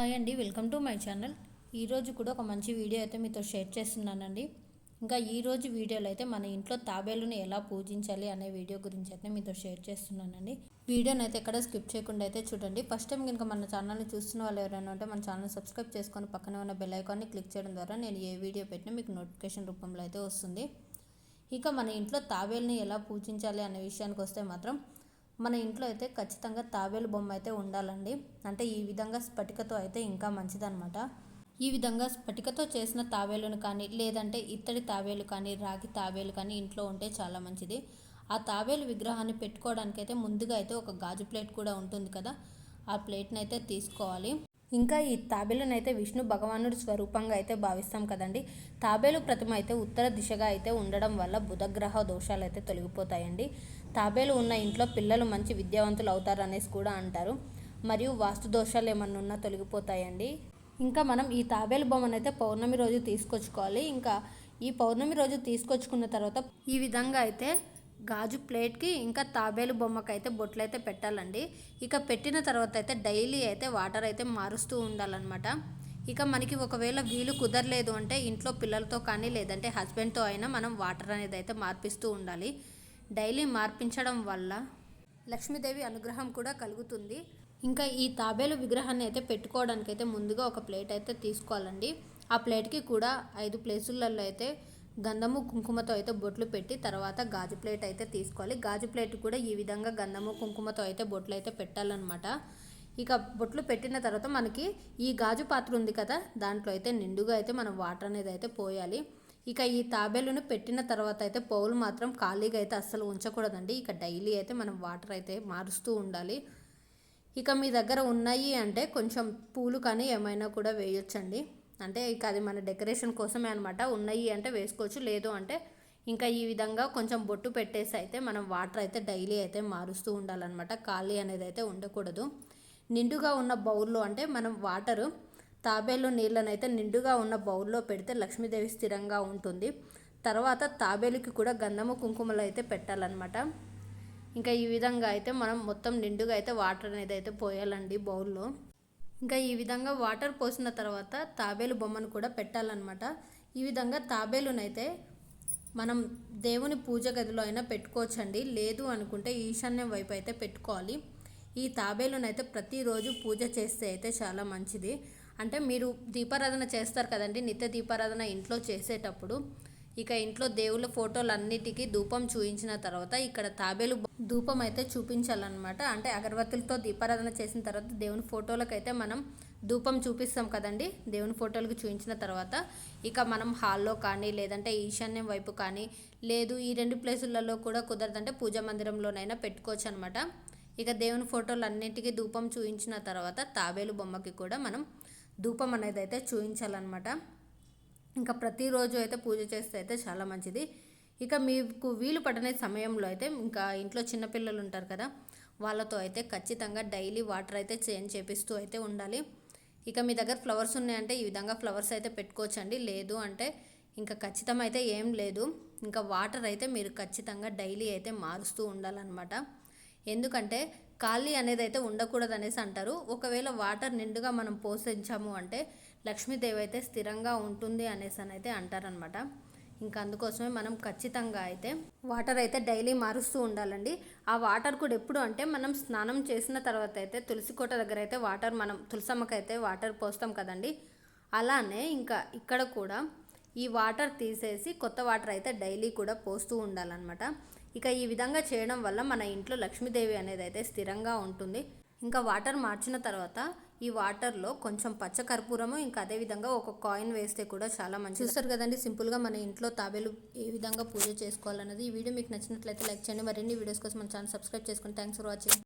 Hi అండి welcome to my channel. ఈరోజు కూడా ఒక మంచి వీడియో అయితే మీతో షేర్ చేస్తున్నానండి. ఇంకా ఈరోజు వీడియోలో అయితే మన ఇంట్లో తాబేలుని ఎలా పూజించాలి అనే వీడియో గురించి అయితే మీతో షేర్ చేస్తున్నానండి. వీడియోని అయితే ఎక్కడ స్కిప్ చేయకుండా అయితే చూడండి. ఫస్ట్ టైం కనుక మన ఛానల్ని చూస్తున్న వాళ్ళు ఎవరైనా ఉంటే మన ఛానల్ సబ్స్క్రైబ్ చేసుకొని పక్కనే ఉన్న బెల్ ఐకాన్ని క్లిక్ చేయడం ద్వారా నేను ఏ వీడియో పెట్టినా మీకు నోటిఫికేషన్ రూపంలో అయితే వస్తుంది. ఇక మన ఇంట్లో తాబేలుని ఎలా పూజించాలి అనే విషయానికి వస్తే మాత్రం మన ఇంట్లో అయితే ఖచ్చితంగా తాబేలు బొమ్మ అయితే ఉండాలండి. అంటే ఈ విధంగా స్ఫటికతో అయితే ఇంకా మంచిదన్నమాట. ఈ విధంగా స్ఫటికతో చేసిన తాబేలును కానీ లేదంటే ఇత్తడి తాబేలు కానీ రాగి తాబేలు కానీ ఇంట్లో ఉంటే చాలా మంచిది. ఆ తాబేలు విగ్రహాన్ని పెట్టుకోవడానికైతే ముందుగా అయితే ఒక గాజు ప్లేట్ కూడా ఉంటుంది కదా. ఆ ప్లేట్ని అయితే తీసుకోవాలి. ఇంకా ఈ తాబేలును అయితే విష్ణు భగవానుడి స్వరూపంగా అయితే భావిస్తాం కదండి. తాబేలు ప్రతిమ అయితే ఉత్తర దిశగా అయితే ఉండడం వల్ల బుధగ్రహ దోషాలు అయితే తొలగిపోతాయండి. తాబేలు ఉన్న ఇంట్లో పిల్లలు మంచి విద్యావంతులు అవుతారు అనేసి కూడా అంటారు. మరియు వాస్తు దోషాలు ఏమన్నా ఉన్నా తొలగిపోతాయండి. ఇంకా మనం ఈ తాబేలు బొమ్మను అయితే పౌర్ణమి రోజు తీసుకొచ్చుకోవాలి. ఇంకా ఈ పౌర్ణమి రోజు తీసుకొచ్చుకున్న తర్వాత ఈ విధంగా అయితే గాజు ప్లేట్కి ఇంకా తాబేలు బొమ్మకి అయితే బొట్లు అయితే పెట్టాలండి. ఇక పెట్టిన తర్వాత అయితే డైలీ అయితే వాటర్ అయితే మారుస్తూ ఉండాలన్నమాట. ఇక మనకి ఒకవేళ వీలు కుదరలేదు అంటే ఇంట్లో పిల్లలతో కానీ లేదంటే హస్బెండ్తో అయినా మనం వాటర్ అనేది అయితే మార్పిస్తూ ఉండాలి. డైలీ మార్పించడం వల్ల లక్ష్మీదేవి అనుగ్రహం కూడా కలుగుతుంది. ఇంకా ఈ తాబేలు విగ్రహాన్ని అయితే పెట్టుకోవడానికి అయితే ముందుగా ఒక ప్లేట్ అయితే తీసుకోవాలండి. ఆ ప్లేట్కి కూడా ఐదు ప్లేసులలో అయితే గంధము కుంకుమతో అయితే బొట్లు పెట్టి తర్వాత గాజు ప్లేట్ అయితే తీసుకోవాలి. గాజు ప్లేట్ కూడా ఈ విధంగా గంధము కుంకుమతో అయితే బొట్లు అయితే పెట్టాలన్నమాట. ఇక బొట్లు పెట్టిన తర్వాత మనకి ఈ గాజు పాత్ర ఉంది కదా దాంట్లో అయితే నిండుగా అయితే మనం వాటర్ అనేది అయితే పోయాలి. ఇక ఈ తాబేలును పెట్టిన తర్వాత అయితే పౌలు మాత్రం ఖాళీగా అయితే అస్సలు ఉంచకూడదండి. ఇక డైలీ అయితే మనం వాటర్ అయితే మారుస్తూ ఉండాలి. ఇక మీ దగ్గర ఉన్నాయి అంటే కొంచెం పూలు కానీ ఏమైనా కూడా వేయొచ్చండి. అంటే ఇక అది మన డెకరేషన్ కోసమే అనమాట ఉన్నాయి అంటే వేసుకోవచ్చు లేదు అంటే ఇంకా ఈ విధంగా కొంచెం బొట్టు పెట్టేసి అయితే మనం వాటర్ అయితే డైలీ అయితే మారుస్తూ ఉండాలన్నమాట. ఖాళీ అనేది అయితే ఉండకూడదు. నిండుగా ఉన్న బౌల్లో అంటే మనం వాటరు తాబేలు నీళ్ళను అయితే నిండుగా ఉన్న బౌల్లో పెడితే లక్ష్మీదేవి స్థిరంగా ఉంటుంది. తర్వాత తాబేలుకి కూడా గంధము కుంకుమలు అయితే పెట్టాలన్నమాట. ఇంకా ఈ విధంగా అయితే మనం మొత్తం నిండుగా అయితే వాటర్ అనేది అయితే పోయాలండి బౌల్లో. ఇంకా ఈ విధంగా వాటర్ పోసిన తర్వాత తాబేలు బొమ్మను కూడా పెట్టాలన్నమాట. ఈ విధంగా తాబేలునైతే మనం దేవుని పూజ గదిలో అయినా పెట్టుకోవచ్చండి. లేదు అనుకుంటే ఈశాన్యం వైపు అయితే పెట్టుకోవాలి. ఈ తాబేలునైతే ప్రతిరోజు పూజ చేస్తే అయితే చాలా మంచిది. అంటే మీరు దీపారాధన చేస్తారు కదండి నిత్య దీపారాధన ఇంట్లో చేసేటప్పుడు. ఇక ఇంట్లో దేవుళ్ళ ఫోటోలన్నిటికీ ధూపం చూపించిన తర్వాత ఇక్కడ తాబేలు ధూపం అయితే చూపించాలన్నమాట. అంటే అగరబత్తులతో దీపారాధన చేసిన తర్వాత దేవుని ఫోటోలకు అయితే మనం ధూపం చూపిస్తాం కదండి. దేవుని ఫోటోలకు చూపించిన తర్వాత ఇక మనం హాల్లో కానీ లేదంటే ఈశాన్యం వైపు కానీ లేదు ఈ రెండు ప్లేసులలో కూడా కుదరదంటే పూజా మందిరంలోనైనా పెట్టుకోవచ్చు అనమాట ఇక దేవుని ఫోటోలు అన్నిటికీ ధూపం చూపించిన తర్వాత తాబేలు బొమ్మకి కూడా మనం ధూపం అనేది అయితే చూపించాలన్నమాట ఇంకా ప్రతిరోజు అయితే పూజ చేస్తే అయితే చాలా మంచిది. ఇక మీకు వీలు పడనే సమయంలో అయితే ఇంకా ఇంట్లో చిన్నపిల్లలు ఉంటారు కదా వాళ్ళతో అయితే ఖచ్చితంగా డైలీ వాటర్ అయితే చేంజ్ చేపిస్తూ అయితే ఉండాలి. ఇక మీ దగ్గర ఫ్లవర్స్ ఉన్నాయంటే ఈ విధంగా ఫ్లవర్స్ అయితే పెట్టుకోవచ్చండి. లేదు అంటే ఇంకా ఖచ్చితం అయితే ఏం లేదు. ఇంకా వాటర్ అయితే మీరు ఖచ్చితంగా డైలీ అయితే మారుస్తూ ఉండాలన్నమాట. ఎందుకంటే ఖాళీ అనేది అయితే ఉండకూడదు అనేసి అంటారు. ఒకవేళ వాటర్ నిండుగా మనం పోషించాము అంటే లక్ష్మీదేవి అయితే స్థిరంగా ఉంటుంది అనేసి అని అయితే అంటారనమాట ఇంకా అందుకోసమే మనం ఖచ్చితంగా అయితే వాటర్ అయితే డైలీ మారుస్తూ ఉండాలండి. ఆ వాటర్ కూడా ఎప్పుడు అంటే మనం స్నానం చేసిన తర్వాత అయితే తులసి కోట దగ్గర అయితే వాటర్ మనం తులసమ్మకి అయితే వాటర్ పోస్తాం కదండి. అలానే ఇంకా ఇక్కడ కూడా ఈ వాటర్ తీసేసి కొత్త వాటర్ అయితే డైలీ కూడా పోస్తూ ఉండాలన్నమాట. ఇక ఈ విధంగా చేయడం వల్ల మన ఇంట్లో లక్ష్మీదేవి అనేది అయితే స్థిరంగా ఉంటుంది. ఇంకా వాటర్ మార్చిన తర్వాత ఈ వాటర్లో కొంచెం పచ్చకర్పూరము ఇంకా అదేవిధంగా ఒక కాయిన్ వేస్తే కూడా చాలా మంచి చూస్తారు కదండి సింపుల్గా మన ఇంట్లో తాబేలు ఏ విధంగా పూజ చేసుకోవాలన్నది. ఈ వీడియో మీకు నచ్చినట్లయితే లైక్ చేయండి. మరిన్ని వీడియోస్ కోసం మన ఛానల్ సబ్స్క్రైబ్ చేసుకుని థ్యాంక్స్ ఫర్ వాచింగ్.